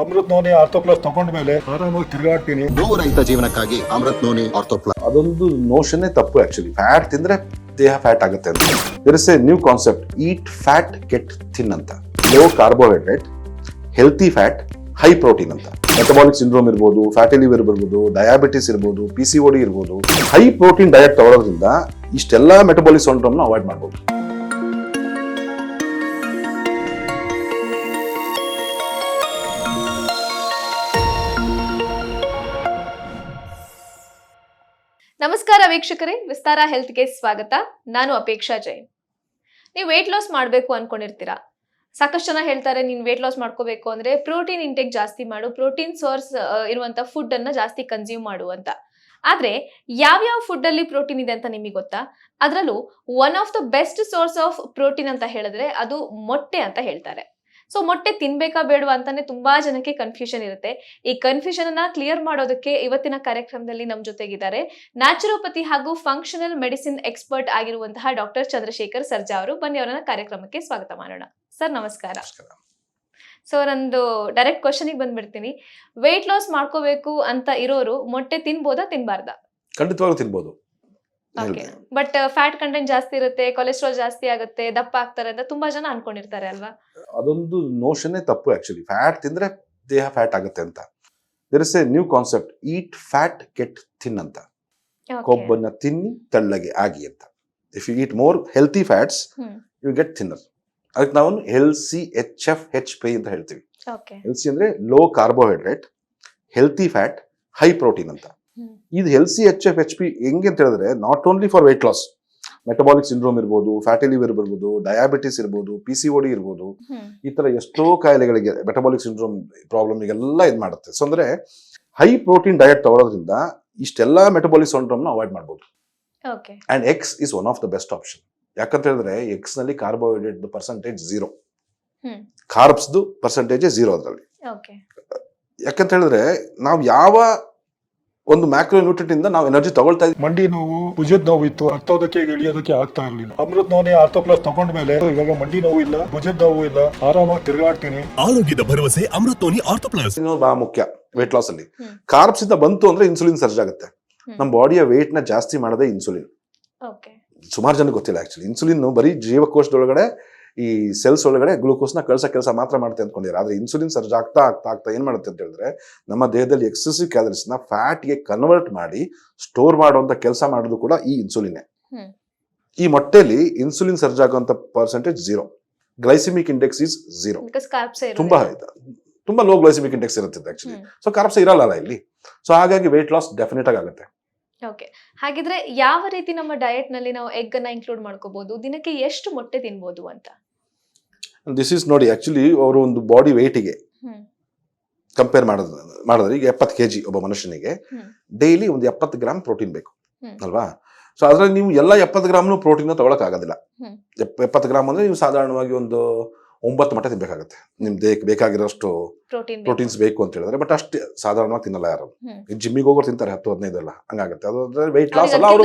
Amrit noni ortho plus ತಗೊಂಡ ಮೇಲೆ ಆರಾಮಾಗಿ ತಿರುಗಾಡ್ತೀನಿ. ನೋವು ರಹಿತ ಜೀವನಕ್ಕಾಗಿ ಅಮೃತ್ ನೋನಿ ಆರ್ಥೋಪ್ಲಸ್ ಅದೊಂದು ನೋಷನ್ನೇ ತಪ್ಪು ಆಕ್ಚುಲಿ ಫ್ಯಾಟ್ ತಿಂದ್ರೆ ದೇಹ ಫ್ಯಾಟ್ ಆಗುತ್ತೆ ಅಂತ. There is a new concept eat fat get thin ಅಂತ. Low carbohydrate healthy fat high protein ಅಂತ. ಮೆಟಬಾಲಿಕ್ ಸಿಂಡ್ರೋಮ್ ಇರ್ಬೋದು ಫ್ಯಾಟಿ ಲಿವರ್ ಇರ್ಬೋದು ಡಯಾಬಿಟಿಸ್ ಇರ್ಬೋದು ಪಿ ಸಿ ಓಡಿ ಇರ್ಬೋದು. ಹೈ ಪ್ರೋಟೀನ್ ಡಯಟ್ ತಗೊಳ್ಳೋದ್ರಿಂದ ಇಷ್ಟೆಲ್ಲ ಮೆಟಬಾಲಿಕ್ ಸಿಂಡ್ರೋಮ್ನ ಅವಾಯ್ಡ್ ಮಾಡ್ಬೋದು. ನಮಸ್ಕಾರ ವೀಕ್ಷಕರೇ, ವಿಸ್ತಾರ ಹೆಲ್ತ್ಗೆ ಸ್ವಾಗತ. ನಾನು ಅಪೇಕ್ಷಾ ಜೈನ್. ನೀವು ವೇಟ್ ಲಾಸ್ ಮಾಡಬೇಕು ಅನ್ಕೊಂಡಿರ್ತೀರಾ? ಸಾಕಷ್ಟು ಜನ ಹೇಳ್ತಾರೆ, ನೀನು ವೇಟ್ ಲಾಸ್ ಮಾಡ್ಕೋಬೇಕು ಅಂದ್ರೆ ಪ್ರೋಟೀನ್ ಇಂಟೇಕ್ ಜಾಸ್ತಿ ಮಾಡು ಪ್ರೋಟೀನ್ ಸೋರ್ಸ್ ಇರುವಂತ ಫುಡ್ ಅನ್ನ ಜಾಸ್ತಿ ಕನ್ಸ್ಯೂಮ್ ಮಾಡು ಅಂತ. ಆದ್ರೆ ಯಾವ್ಯಾವ ಫುಡ್ ಅಲ್ಲಿ ಪ್ರೋಟೀನ್ ಇದೆ ಅಂತ ನಿಮಗೆ ಗೊತ್ತಾ? ಅದರಲ್ಲೂ one of the best source of protein ಅಂತ ಹೇಳಿದ್ರೆ ಅದು ಮೊಟ್ಟೆ ಅಂತ ಹೇಳ್ತಾರೆ. ಸೊ ಮೊಟ್ಟೆ ತಿನ್ಬೇಕಾ ಬೇಡವಾ ಅಂತಾನೆ ತುಂಬಾ ಜನಕ್ಕೆ ಕನ್ಫ್ಯೂಷನ್ ಇರುತ್ತೆ. ಈ ಕನ್ಫ್ಯೂಷನ್ ಅನ್ನ ಕ್ಲಿಯರ್ ಮಾಡೋದಕ್ಕೆ ಇವತ್ತಿನ ಕಾರ್ಯಕ್ರಮದಲ್ಲಿ ನಮ್ ಜೊತೆಗಿದ್ದಾರೆ ನ್ಯಾಚುರೋಪತಿ ಹಾಗೂ ಫಂಕ್ಷನಲ್ ಮೆಡಿಸಿನ್ ಎಕ್ಸ್ಪರ್ಟ್ ಆಗಿರುವಂತಹ ಡಾಕ್ಟರ್ ಚಂದ್ರಶೇಖರ್ ಸರ್ಜಾ ಅವರು. ಬನ್ನಿ ಅವರನ್ನ ಕಾರ್ಯಕ್ರಮಕ್ಕೆ ಸ್ವಾಗತ ಮಾಡೋಣ. ಸರ್ ನಮಸ್ಕಾರ. ಸೊ ನಂದು ಡೈರೆಕ್ಟ್ ಕ್ವಶನಿಗೆ ಬಂದ್ಬಿಡ್ತೀನಿ. ವೆಯ್ಟ್ ಲಾಸ್ ಮಾಡ್ಕೋಬೇಕು ಅಂತ ಇರೋರು ಮೊಟ್ಟೆ ತಿನ್ಬೋದಾ ತಿನ್ಬಾರ್ದಾ? ಖಂಡಿತವಾಗ್ಲೂ ತಿನ್ಬೋದು. ಬಟ್ ಫ್ಯಾಟ್ ಕಂಟೆಂಟ್ ಜಾಸ್ತಿ ಇರುತ್ತೆ ಕೊಲೆಸ್ಟ್ರಾಲ್ ಜಾಸ್ತಿ ಆಗುತ್ತೆ ದಪ್ಪ ಆಗ್ತಾರೆ ಅಂತ ತುಂಬಾ ಜನ ಅನ್ಕೊಂಡಿರ್ತಾರೆ ಅಲ್ವಾ? ಅದೊಂದು ನೋಷನ್ನೇ ತಪ್ಪು ಆಕ್ಚುಲಿ ಫ್ಯಾಟ್ ತಿಂದ್ರೆ ದೇಹ ಫ್ಯಾಟ್ ಆಗುತ್ತೆ ಅಂತ. There is a new concept eat fat get thin ಅಂತ. ಕೊಬ್ಬನ್ನ ತಿನ್ನಿ ತೆಳ್ಳಗೆ ಆಗಿ ಅಂತ. If you eat more healthy fats you get thinner ಅದಕ್ಕೆ ನಾವು L C H F H P ಅಂತ ಹೇಳ್ತೀವಿ. ಎಲ್ ಸಿ ಅಂದ್ರೆ low carbohydrate healthy fat high protein ಅಂತ. ಇದು L C H F H P ಹೆಂಗೆ ಅಂತ ಹೇಳಿದ್ರೆ not only for weight loss metabolic syndrome ಇರ್ಬೋದು ಫ್ಯಾಟಿ ಲಿವರ್ ಇರ್ಬೋದು ಡಯಾಬಿಟಿಸ್ ಇರ್ಬೋದು ಪಿ ಸಿ ಓಡಿ ಇರ್ಬೋದು ಈ ತರ ಎಷ್ಟೋ ಕಾಯಿಲೆಗಳಿಗೆ ಮೆಟಬಾಲಿಕ್ ಸಿಂಡ್ರೋಮ್ ಪ್ರಾಬ್ಲಮ್ ಎಲ್ಲ ಇದು ಮಾಡುತ್ತೆ. ಸೊ ಅಂದ್ರೆ ಹೈ ಪ್ರೋಟೀನ್ ಡಯಟ್ ತಗೊಳ್ಳೋದ್ರಿಂದ ಇಷ್ಟೆಲ್ಲ ಮೆಟಬಾಲಿಕ್ನ ಅವಾಯ್ಡ್ ಮಾಡ್ಬೋದು. And eggs is one of the best option ಯಾಕಂತ ಹೇಳಿದ್ರೆ ಎಕ್ಸ್ನಲ್ಲಿ ಕಾರ್ಬೋಹೈಡ್ರೇಟ್ ಪರ್ಸೆಂಟೇಜ್ ಝೀರೋ ಕಾರ್ಬ್ಸ್ ಕಾರ್ಬ್ಸ್ದು ಪರ್ಸೆಂಟೇಜ್ ಝೀರೋ ಅದರಲ್ಲಿ. ಯಾಕಂತ ಹೇಳಿದ್ರೆ ನಾವು ಯಾವ ಒಂದು ಮ್ಯಾಕ್ರೋ ನ್ಯೂಟ್ರಿಟ್ ಇಂದ ನಾವು ಎನರ್ಜಿ ತಗೊಳ್ತಾ ಇದ್ವಿ. ಮಂಡಿ ನೋವು ಭುಜದ ನೋವು ಇತ್ತು. ಹತ್ತೋದಕ್ಕೆ ಇಳಿಯೋದಕ್ಕೆ ಆಗ್ತಾ ಇರಲಿಲ್ಲ. ಅಮೃತ್ ನೋನಿ ಆರ್ಥೋ ಪ್ಲಸ್ ತಗೊಂಡ ಮೇಲೆ ಇವಾಗ ಮಂಡಿ ನೋವು ಇಲ್ಲ ಭುಜದ ನೋವು ಇಲ್ಲ. ಆರಾಮಾಗಿ ತಿರುಗಾಡ್ತೀನಿ. ಆರೋಗ್ಯದ ಭರವಸೆ ಅಮೃತೋನಿ ಆರ್ಥೋ ಪ್ಲಸ್ ಬಹಳ ಮುಖ್ಯ ವೆಯ್ಟ್ ಲಾಸ್ ಅಲ್ಲಿ. ಕಾರ್ಬ್ಸ್ ಇಂದ ಬಂತು ಅಂದ್ರೆ ಇನ್ಸುಲಿನ್ ಸರ್ಜ್ ಆಗುತ್ತೆ. ನಮ್ಮ ಬಾಡಿಯ ವೇಟ್ನ ಜಾಸ್ತಿ ಮಾಡದೆ ಇನ್ಸುಲಿನ್ ಓಕೆ ಸುಮಾರು ಜನ ಗೊತ್ತಿಲ್ಲ ಆಕ್ಚುಲಿ ಇನ್ಸುಲಿನ್ ಬರೀ ಜೀವಕೋಶದೊಳಗಡೆ ಈ ಸೆಲ್ಸ್ ಒಳಗಡೆ ಗ್ಲೂಕೋಸ್ನ ಕಳ್ಸೋ ಕೆಲಸ ಮಾತ್ರ ಮಾಡುತ್ತೆ ಅಂದ್ಕೊಂಡಿದ್ದಾರೆ. ಆದ್ರೆ ಇನ್ಸುಲಿನ್ ಸರ್ಜ್ ಆಗ್ತಾ ಆಗ್ತಾ ಆಗ್ತಾ ಏನ್ ಮಾಡುತ್ತೆ ಅಂತ ಹೇಳಿದ್ರೆ ನಮ್ಮ ದೇಹದಲ್ಲಿ ಎಕ್ಸೆಸಿವ್ ಕ್ಯಾಲರೀಸ್ನ ಫ್ಯಾಟ್ಗೆ ಕನ್ವರ್ಟ್ ಮಾಡಿ ಸ್ಟೋರ್ ಮಾಡುವಂತ ಕೆಲಸ ಮಾಡೋದು ಕೂಡ ಈ ಇನ್ಸುಲಿನ್. ಈ ಮೊಟ್ಟೆಲಿ ಇನ್ಸುಲಿನ್ ಸರ್ಜ್ ಆಗುವಂತ percentage zero glycemic index is zero ತುಂಬಾ ಇದೆ ತುಂಬಾ ಲೋ ಗ್ಲೈಸಿಮಿಕ್ ಇಂಡೆಕ್ಸ್ ಇರುತ್ತೆ ಆಕ್ಚುಲಿ ಸೊ ಕಾರ್ಬ್ಸ್ ಇರಲ್ಲ ಇಲ್ಲಿ. ಸೊ ಹಾಗಾಗಿ ವೆಯ್ಟ್ ಲಾಸ್ ಡೆಫಿನೆಟ್ ಆಗಿ ಆಗುತ್ತೆ. ಓಕೆ ಹಾಗಿದ್ರೆ ಯಾವ ರೀತಿ ನಮ್ಮ ಡಯಟ್ನಲ್ಲಿ ನಾವು ಎಗ್ ಅನ್ನ ಇನ್ಕ್ಲೂಡ್ ಮಾಡ್ಕೋಬಹುದು ದಿನಕ್ಕೆ ಎಷ್ಟು ಮೊಟ್ಟೆ ತಿನ್ಬೋದು ಅಂತ? ದಿಸ್ ಇಸ್ ನೋಡಿ ಆಕ್ಚುಲಿ ಅವರ ಒಂದು ಬಾಡಿ ವೆಯ್ಟಿಗೆ ಕಂಪೇರ್ ಮಾಡೋದು ಮಾಡಿದ್ರೆ ಈಗ ಎಪ್ಪತ್ತು ಕೆ ಜಿ ಒಬ್ಬ ಮನುಷ್ಯನಿಗೆ. ಡೈಲಿ ಒಂದು ಎಪ್ಪತ್ತು ಗ್ರಾಮ್ ಪ್ರೋಟೀನ್ ಬೇಕು ಅಲ್ವಾ? ಸೊ ಅದ್ರಲ್ಲಿ ನೀವು ಎಲ್ಲ ಎಪ್ಪತ್ತು ಗ್ರಾಮ್ನು ಪ್ರೋಟೀನ್ ತಗೊಳಕ್ ಆಗೋದಿಲ್ಲ. ಎಪ್ಪತ್ತು ಗ್ರಾಮ್ ಅಂದ್ರೆ ನೀವು ಸಾಧಾರಣವಾಗಿ ಒಂದು ಒಂಬತ್ತು ಮಟ್ಟ ತಿನ್ಬೇಕಾಗುತ್ತೆ. ನಿಮ್ ದೇಹಕ್ಕೆ ಬೇಕಾಗಿರೋಷ್ಟು ಪ್ರೋಟೀನ್ ಪ್ರೋಟೀನ್ಸ್ ಬೇಕು ಅಂತ ಹೇಳಿದ್ರೆ ಬಟ್ ಅಷ್ಟು ಸಾಧಾರಣವಾಗಿ ತಿನ್ನಲ್ಲ ಯಾರು. ಜಿಮ್ಮಿಗೆ ಹೋಗೋರು ತಿಂತಾರೆ ಹತ್ತು ಹದಿನೈದು ಎಲ್ಲ ಹಂಗಾಗುತ್ತೆ. ಅದು ವೆಯ್ಟ್ ಲಾಸ್ ಅಲ್ಲ ಅವರು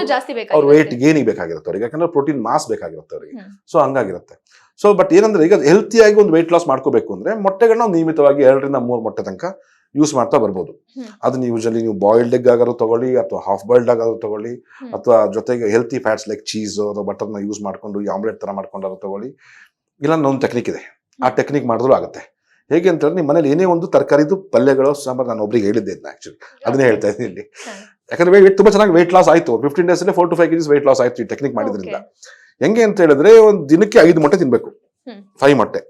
ಅವ್ರ. ವೆಯ್ಟ್ ಗೇನಿಗೆ ಬೇಕಾಗಿರುತ್ತೆ ಅವ್ರಿಗೆ. ಯಾಕಂದ್ರೆ ಪ್ರೋಟೀನ್ ಮಾಸ್ ಬೇಕಾಗಿರುತ್ತೆ ಅವರಿಗೆ. ಸೊ ಹಂಗಾಗಿರುತ್ತೆ. ಸೊ ಬಟ್ ಏನಂದ್ರೆ ಈಗ ಹೆಲ್ತಿಯಾಗಿ ಒಂದು ವೆಯ್ಟ್ ಲಾಸ್ ಮಾಡ್ಕೋಬೇಕು ಅಂದ್ರೆ ಮೊಟ್ಟೆಗಳನ್ನ ನಿಯಮಿತವಾಗಿ ಎರಡರಿಂದ ಮೂರು ಮೊಟ್ಟೆ ತನಕ ಯೂಸ್ ಮಾಡ್ತಾ ಬರ್ಬೋದು. ಅದನ್ನ ಯೂಶಲಿ ನೀವು ಬಾಯ್ಲ್ಡ್ ಎಗ್ ಆಗಾದ್ರು ತಗೊಳ್ಳಿ ಅಥವಾ ಹಾಫ್ ಬಾಯ್ಲ್ಡ್ ಆಗಾದ್ರೂ ತಗೊಳ್ಳಿ ಅಥವಾ ಜೊತೆಗೆ ಹೆಲ್ತಿ ಫ್ಯಾಟ್ಸ್ ಲೈಕ್ ಚೀಸ್ ಅಥವಾ ಬಟರ್ನ ಯೂಸ್ ಮಾಡ್ಕೊಂಡು ಆಮ್ಲೆಟ್ ತರ ಮಾಡ್ಕೊಂಡಾದ್ರು ತಗೊಳ್ಳಿ. ಇಲ್ಲ ಒಂದು ಟೆಕ್ನಿಕ್ ಇದೆ. ಆ ಟೆಕ್ನಿಕ್ ಮಾಡಿದ್ರು ಆಗುತ್ತೆ. ಹೇಗೆ ಅಂತ ಹೇಳಿದ್ರೆ ನಿಮ್ಮ ಮನೇಲಿ ಏನೇ ಒಂದು ತರಕಾರಿದು ಪಲ್ಯಗಳು ಸಾಂಬಾರು ನಾನು ಒಬ್ರಿಗೆ ಹೇಳಿದ್ದೆ ಇದನ್ನ ಆಕ್ಚುಲಿ ಅದನ್ನೇ ಹೇಳ್ತಾ ಇದ್ದೀನಿ ಇಲ್ಲಿ. ಯಾಕಂದ್ರೆ ವೇಟ್ ತುಂಬಾ ಚೆನ್ನಾಗಿ ವೇಟ್ ಲಾಸ್ ಆಯಿತು. ಫಿಫ್ಟೀನ್ ಡೇಸ್ ಅಲ್ಲಿ four to five KGs weight loss ಆಯ್ತು ಈ ಟೆಕ್ನಿಕ್ ಮಾಡಿದ್ರಿಂದ. ಹೆಂಗೆ ಅಂತ ಹೇಳಿದ್ರೆ ಒಂದು ದಿನಕ್ಕೆ ಐದು ಮೊಟ್ಟೆ ತಿನ್ನಬೇಕು. ಫೈವ್ ಮೊಟ್ಟೆ.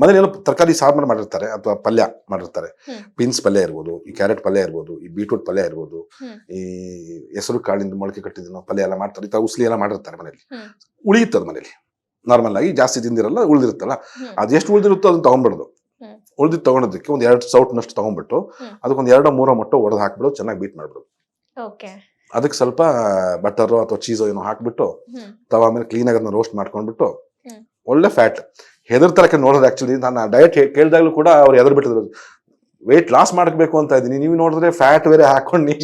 ಮನೇಲಿ ಏನೋ ತರಕಾರಿ ಸಾಂಬಾರು ಮಾಡಿರ್ತಾರೆ ಅಥವಾ ಪಲ್ಯ ಮಾಡಿರ್ತಾರೆ. ಬೀನ್ಸ್ ಪಲ್ಯ ಇರ್ಬೋದು ಈ ಕ್ಯಾರೆಟ್ ಪಲ್ಯ ಇರ್ಬೋದು ಈ ಬೀಟ್ರೂಟ್ ಪಲ್ಯ ಇರ್ಬೋದು ಈ ಹೆಸರು ಕಾಳಿಂದ ಮೊಳಕೆ ಕಟ್ಟಿದ ಪಲ್ಯ ಎಲ್ಲ ಮಾಡ್ತಾರೆ. ಉಸ್ಲಿ ಎಲ್ಲ ಮಾಡಿರ್ತಾರೆ ಮನೇಲಿ. ಉಳಿಯುತ್ತೆ ಉಳಿಯುತ್ತದೆ ಮನೇಲಿ. ನಾರ್ಮಲ್ ಆಗಿ ಜಾಸ್ತಿ ತಿಂದಿರಲ್ಲ ಉಳಿದಿರುತ್ತಲ್ಲ? ಅದು ಅದೆಷ್ಟು ಉಳಿದಿರುತ್ತೋ ಅದನ್ನ ತಗೊಂಡ್ಬಿಡೋದು. ಉಳಿದಿದ್ದು ತಗೊಂಡೋದಕ್ಕೆ ಒಂದು ಎರಡು ಸೌಟ್ನಷ್ಟು ತಗೊಂಡ್ಬಿಟ್ಟು ಅದಕ್ಕೆ ಅದಕ್ಕೊಂದು ಎರಡೋ ಮೂರೋ ಮೊಟ್ಟೆ ಒಡೆದು ಹಾಕ್ಬಿಡೋದು ಚೆನ್ನಾಗಿ ಬೀಟ್ ಮಾಡ್ಬಿಡೋದು ಅದಕ್ಕೆ ಸ್ವಲ್ಪ ಬಟರ್ ಅಥವಾ ಚೀಸೋ ಏನೋ ಹಾಕ್ಬಿಟ್ಟು. ತವ ಮೇಲೆ ಕ್ಲೀನ್ ಆಗಿ ಅದನ್ನ ರೋಸ್ಟ್ ಮಾಡ್ಕೊಂಡ್ಬಿಟ್ಟು. ಒಳ್ಳೆ ಫ್ಯಾಟ್ ಹೆದರ್ತಾರೆ ನೋಡೋದು ಆಕ್ಚುಲಿ ನಾನು ಡಯಟ್ ಕೇಳಿದಾಗಲೂ ಕೂಡ ಅವ್ರು ಎದುರು ಬಿಟ್ಟಿದ್ರು ವೆಯ್ಟ್ ಲಾಸ್ ಮಾಡಬೇಕು ಅಂತ ಇದ್ದೀನಿ. ನೀವು ನೋಡಿದ್ರೆ ಫ್ಯಾಟ್ ಬೇರೆ ಹಾಕೊಂಡು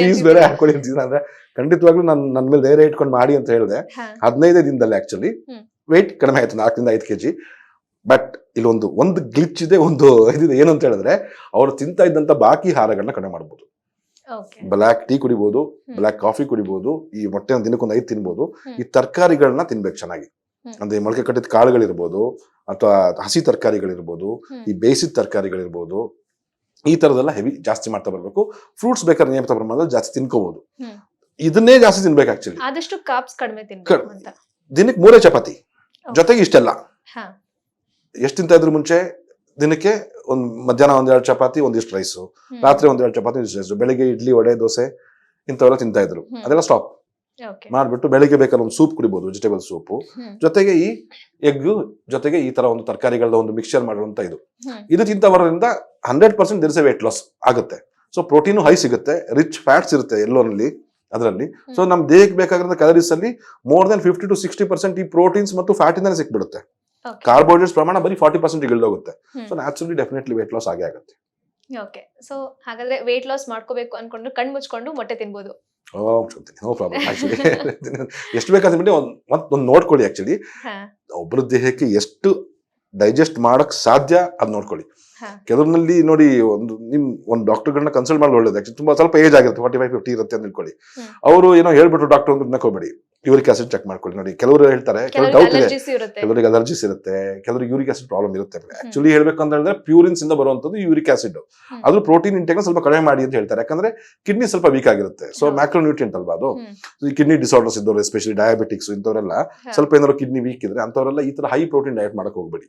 ಚೀಸ್ ಬೇರೆ ಹಾಕೊಳ್ಳಿ ಅಂತಿದ್ದೀನಿ ಅಂದ್ರೆ ಖಂಡಿತವಾಗ್ಲೂ ನಾನು ನನ್ನ ಮೇಲೆ ಧೈರ್ಯ ಇಟ್ಕೊಂಡು ಮಾಡಿ ಅಂತ ಹೇಳಿದೆ. ಹದಿನೈದೇ ದಿನದಲ್ಲಿ ಆಕ್ಚುಲಿ. ವೆಯ್ಟ್ ಕಡಿಮೆ ಆಯ್ತು ನಾಲ್ಕರಿಂದ ಐದು ಕೆಜಿ. ಬಟ್ ಇಲ್ಲೊಂದು ಒಂದು ಗ್ಲಿಚ್ ಇದೆ ಒಂದು ಇದಿದೆ. ಏನು ಅಂತ ಹೇಳಿದ್ರೆ ಅವ್ರು ತಿಂತಾ ಇದ್ದಂತ ಬಾಕಿ ಆಹಾರಗಳನ್ನ ಕಡಿಮೆ ಮಾಡ್ಬೋದು. ಬ್ಲಾಕ್ ಬ್ಲ್ಯಾಕ್ ಟೀ ಕುಡಿಬಹುದು ಬ್ಲಾಕ್ ಬ್ಲ್ಯಾಕ್ ಕಾಫಿ ಕುಡಿಬಹುದು ಈ ಮೊಟ್ಟೆ ಒಂದು ದಿನಕ್ಕೊಂದು ಐದು ತಿನ್ಬೋದು ಈ ತರಕಾರಿಗಳನ್ನ ತಿನ್ಬೇಕು ಚೆನ್ನಾಗಿ. ಅಂದ್ರೆ ಮೊಳಕೆ ಕಟ್ಟಿದ ಕಾಳುಗಳಿರ್ಬೋದು ಅಥವಾ ಹಸಿ ತರಕಾರಿಗಳಿರ್ಬೋದು. ಈ ಬೇಯಿಸಿದ ತರಕಾರಿಗಳಿರ್ಬೋದು ಈ ತರದೆಲ್ಲ ಹೆವಿ ಜಾಸ್ತಿ ಮಾಡ್ತಾ ಬರ್ಬೇಕು. ಫ್ರೂಟ್ಸ್ ಬೇಕಾದ್ರೆ ನಿಯಮಿತ ಪ್ರಮಾಣದಲ್ಲಿ ಜಾಸ್ತಿ ತಿನ್ಕೋಬಹುದು ಇದನ್ನೇ ಜಾಸ್ತಿ ತಿನ್ಬೇಕು ಆಕ್ಚುಲಿ ಆದಷ್ಟು ಕಾಪ್ಸ್ ಕಡಿಮೆ ದಿನಕ್ಕೆ ಮೂರೇ ಚಪಾತಿ. ಜೊತೆಗೆ ಇಷ್ಟೆಲ್ಲ. ಎಷ್ಟು ತಿಂತ ಇದ್ರ ಮುಂಚೆ? ದಿನಕ್ಕೆ ಒಂದ್ ಮಧ್ಯಾಹ್ನ ಒಂದೆರಡು ಚಪಾತಿ ಒಂದಿಷ್ಟು ರೈಸು ರಾತ್ರಿ ಒಂದೆರಡು ಚಪಾತಿ ಒಂದಿಷ್ಟು ರೈಸು ಬೆಳಿಗ್ಗೆ ಇಡ್ಲಿ ವಡೆ ದೋಸೆ ಇಂಥವೆಲ್ಲ ತಿಂತಾ ಇದ್ರು. ಅದೆಲ್ಲ ಸ್ಟಾಪ್ ಮಾಡ್ಬಿಟ್ಟು ಬೆಳಿಗ್ಗೆ ಬೇಕಾದ್ರೆ ಒಂದು ಸೂಪ್ ಕುಡಿಬಹುದು ವೆಜಿಟೇಬಲ್ ಸೂಪು. ಜೊತೆಗೆ ಈ ಎಗ್ ಜೊತೆಗೆ ಈ ತರ ಒಂದು ತರಕಾರಿಗಳ ಒಂದು ಮಿಕ್ಸ್ಚರ್ ಮಾಡುವಂತ ಇದು. ಇದು ತಿಂತ ಬರೋದ್ರಿಂದ ಹಂಡ್ರೆಡ್ ಪರ್ಸೆಂಟ್ ದಿರ್ಸೆ ವೇಟ್ ಲಾಸ್ ಆಗುತ್ತೆ. ಸೊ ಪ್ರೋಟೀನು ಹೈ ಸಿಗುತ್ತೆ ರಿಚ್ ಫ್ಯಾಟ್ಸ್ ಇರುತ್ತೆ ಎಲ್ಲೋನಲ್ಲಿ ಅದರಲ್ಲಿ. ಸೊ ನಮ್ ದೇಹಕ್ಕೆ ಬೇಕಾಗಿರೋ ಕ್ಯಾಲರೀಸ್ ಅಲ್ಲಿ more than fifty to sixty percent ಈ ಪ್ರೋಟೀನ್ಸ್ ಮತ್ತು ಫ್ಯಾಟ್ ಇಂದಾನೆ ಸಿಕ್ಬಿಡುತ್ತೆ. ಕಾರ್ಬೋಹೈಡ್ರೇಟ್ಸ್ ಪ್ರಮಾಣ ಬರೀ ಫಾರ್ಟಿ ಪರ್ಸೆಂಟ್ ಇಳಿದೋಗುತ್ತೆ. ಹೋಗುತ್ತೆ so naturally definitely weight loss ಆಗೇ ಆಗುತ್ತೆ. ಓಕೆ ಸೊ ಹಾಗಾದ್ರೆ ವೇಟ್ ಲಾಸ್ ಮಾಡ್ಕೋಬೇಕು ಅನ್ಕೊಂಡು ಕಣ್ ಮುಚ್ಕೊಂಡು ಮೊಟ್ಟೆ ತಿನ್ಬೋದು. ನೋ ಪ್ರಾಬ್ಲಮ್ ಆಕ್ಚುಲಿ ಎಷ್ಟು ಬೇಕಾದ್ರೆ ಬಿಟ್ಟು ಒಂದು ಒಂದು ನೋಡ್ಕೊಳ್ಳಿ ಆಕ್ಚುಲಿ ಒಬ್ಬರ ದೇಹಕ್ಕೆ ಎಷ್ಟು ಡೈಜೆಸ್ಟ್ ಮಾಡಕ್ ಸಾಧ್ಯ ಅದ್ ನೋಡ್ಕೊಳ್ಳಿ. ಕೆಲವ್ರಲ್ಲಿ ನೋಡಿ ಒಂದು ನಿಮ್ ಒಂದು ಡಾಕ್ಟರ್ಗಳನ್ನ ಕನ್ಸಲ್ಟ್ ಮಾಡಿ ಒಳ್ಳೇದು. ಆಕ್ಚುಲಿ ತುಂಬಾ ಸ್ವಲ್ಪ ಏಜ್ ಆಗಿರುತ್ತೆ ಫಾರ್ಟಿ ಫೈವ್ ಫಿಫ್ಟಿ ಇರುತ್ತೆ ಅಂತ ತಿಳ್ಕೊಳ್ಳಿ ಹ್ಮ್. ಅವರು ಏನೋ ಹೇಳ್ಬಿಟ್ರು ಡಾಕ್ಟರ್ ಅಂತ ನಕೋಬೇಡಿ ಯೂರಿಕ್ ಆಸಿಡ್ ಚೆಕ್ ಮಾಡ್ಕೊಳ್ಳಿ. ನೋಡಿ ಕೆಲವರು ಹೇಳ್ತಾರೆ ಕೆಲವರು ಡೌಟ್ ಇದೆ. ಕೆಲವರಿಗೆ ಅಲರ್ಜಿಸ್ ಇರುತ್ತೆ. ಕೆಲವರಿಗೆ ಯೂರಿಕ್ ಆಸಿಡ್ ಪ್ರಾಬ್ಲಮ್ ಇರುತ್ತೆ. ಆಕ್ಚುಲಿ ಹೇಳಬೇಕು ಅಂತ ಹೇಳಿದ್ರೆ ಪ್ಯೂರಿನ್ಸ್ ಇಂದ ಬರುವಂತದ್ದು ಯೂರಿಕ್ ಆಸಿಡ್. ಅದು ಪ್ರೋಟೀನ್ ಇಂಟೇಕ್ ಸ್ವಲ್ಪ ಕಡಿಮೆ ಮಾಡಿ ಅಂತ ಹೇಳ್ತಾರೆ. ಯಾಕಂದ್ರೆ ಕಿಡ್ನಿ ಸ್ವಲ್ಪ ವೀಕ್ ಆಗಿರುತ್ತೆ. ಸೊ ಮ್ಯಾಕ್ರೋ ಮ್ಯಾಕ್ರೋನ್ಯೂಟ್ರಿಯಂಟ್ ಅಲ್ವಾ ಅದು. ಈ ಕಿಡ್ನಿ ಡಿಸಾರ್ಡರ್ಸ್ ಇದ್ದವರು ಎಸ್ಪೆಷಲಿ ಡಯಾಬಿಟಿಕ್ಸ್ ಇಂಥವರೆಲ್ಲ ಸ್ವಲ್ಪ ಏನಾದ್ರು ಕಿಡ್ನಿ ವೀಕ್ ಇದ್ರೆ ಅಂತವರೆಲ್ಲ ಈ ತರ ಹೈ ಪ್ರೋಟೀನ್ ಡಯಟ್ ಮಾಡಕ್ ಹೋಗ್ಬೇಡಿ.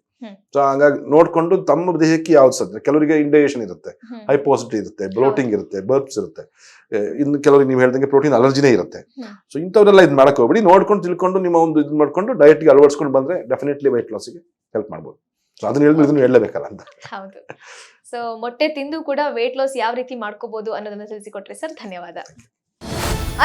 ಸೊ ಹಂಗಾಗಿ ನೋಡ್ಕೊಂಡು ತಮ್ಮ ದೇಹಕ್ಕೆ ಯಾವ್ದು ಸದ್ರೆ ಕೆಲವರಿಗೆ ಇಂಡೈಜೇಷನ್ ಇರುತ್ತೆ. ಹೈ ಹೈಪೋಸಿಟಿ ಇರುತ್ತೆ ಬ್ಲೋಟಿಂಗ್ ಇರುತ್ತೆ ಬರ್ಬ್ಸ್ ಇರುತ್ತೆ. ಇನ್ನು ಕೆಲವರಿಗೆ ನೀವು ಹೇಳ್ದಂಗೆ ಪ್ರೋಟೀನ್ ಅಲರ್ಜಿನೇ ಇರುತ್ತೆ. ಸೊ ಇಂಥವರೆಲ್ಲ ಇದು ಮಾಡಕ್ ಹೋಗ್ಬೇಡಿ ನೋಡ್ಕೊಂಡು ತಿಳ್ಕೊಂಡು ನಿಮ್ಮ ಒಂದು ಇದು ಮಾಡ್ಕೊಂಡು ಡಯಟ್ಗೆ ಅಳವಡಿಸ್ಕೊಂಡು ಬಂದ್ರೆ ಡೆಫಿನೆಟ್ಲಿ weight ಲಾಸ್ಗೆ ಹೆಲ್ಪ್ ಮಾಡ್ಬೋದು. ಸೊ ಅದನ್ನ ಹೇಳಿದ್ರೆ ಇದನ್ನು ಹೇಳಲೇಬೇಕಲ್ಲ ಅಂತ. ಹೌದು. ಸೊ ಮೊಟ್ಟೆ ತಿಂದು ಕೂಡ ವೈಟ್ ಲಾಸ್ ಯಾವ ರೀತಿ ಮಾಡ್ಕೋಬಹುದು ಅನ್ನೋದನ್ನ ತಿಳಿಸಿಕೊಟ್ರಿ ಸರ್. ಧನ್ಯವಾದ.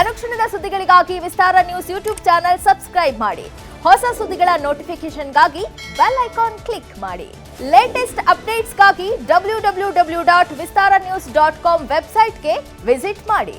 ಅನುಕ್ಷಣದ ಸುದ್ದಿಗಳಿಗಾಗಿ Vistara news YouTube channel subscribe ಮಾಡಿ. ಹೊಸ ಸುದ್ದಿಗಳ ನೋಟಿಫಿಕೇಶನ್ಗಾಗಿ ಬೆಲ್ ಐಕಾನ್ ಕ್ಲಿಕ್ ಮಾಡಿ. Latest ಅಪ್ಡೇಟ್ಸ್ಗಾಗಿ W W W dot Vistara news dot com ವೆಬ್ಸೈಟ್ಗೆ ವಿಸಿಟ್ ಮಾಡಿ.